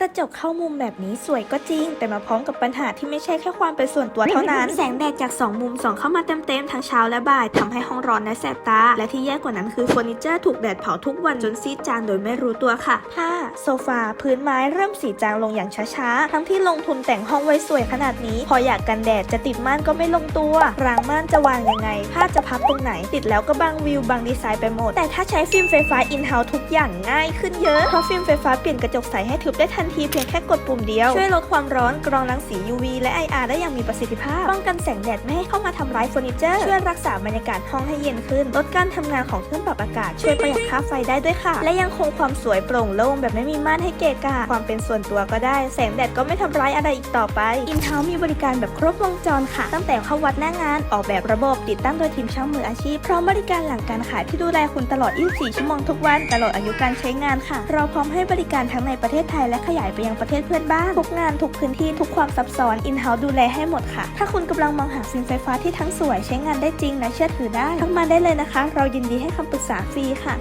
กระจกเข้ามุมแบบนี้สวยก็จริง แต่มาพร้อมกับปัญหาที่ไม่ใช่แค่ความเป็นส่วนตัวเท่านั้น แสงแดดจาก 2 มุมส่องเข้ามาเต็มๆทั้งเช้าและบ่ายทำให้ห้องร้อนและแสบตา และที่แย่กว่านั้นคือเฟอร์นิเจอร์ถูกแดดเผาทุกวันจนซีดจางโดยไม่รู้ตัวค่ะผ้าโซฟาพื้นไม้เริ่มสีจางลงอย่างช้าๆ ทั้งที่ลงทุนแต่งห้องไว้สวยขนาดนี้ พออยากกันแดดจะติดม่านก็ไม่ลงตัวรางม่านจะวางยังไงผ้าจะพับตรงไหน ติดแล้วก็บางวิวบางดีไซน์ไปหมด แต่ถ้าใช้ฟิล์มไฟฟ้าอินเฮ้าทุกอย่างง่ายขึ้นเยอะเพราะฟิล์มไฟฟ้าเปลี่ยนกระจกใสให้ทึบได้ทันทีเพียงแค่กดปุ่มเดียว ช่วยลดความร้อนกรองรังสี UV และ IR ได้อย่างมีประสิทธิภาพ ป้องกันแสงแดดไม่ให้เข้ามาทำร้ายเฟอร์นิเจอร์ ช่วยรักษาบรรยากาศห้องให้เย็นขึ้น ลดการทำงานของเครื่องปรับอากาศ ช่วยประหยัดค่าไฟได้ด้วยค่ะ และยังคงความสวยโปร่งโล่งแบบไม่มีม่านให้เกะกะ ความเป็นส่วนตัวก็ได้ แสงแดดก็ไม่ทำร้ายอะไรอีกต่อไป อินเ u ามีบริการแบบครบวงจรค่ะ ตั้งแต่เข้าวัดหน้างาน ออกแบบระบบ ติดตั้งโดยทีมช่างมืออาชีพ พร้อมบริการหลังการขายที่ดูแลคุณตลอด 24 ชั่วโมงทุกวัน ตลอดอายุการใช้งานค่ะ เราพร้อมให้บริการทั้งในประเทศไทยและขยายไปยังประเทศเพื่อนบ้าน ทุกงาน ทุกพื้นที่ ทุกความซับซ้อน อินเ u าดูแลให้หมดค่ะ ถ้าคุณกำลังมองหาซิมไฟฟ้าที่ทั้งสวยใช้งานได้จริงและเชื่อถือได้ทักมาได้เลยนะคะ เรายินดีให้คำปรึกษาฟรีค่ะ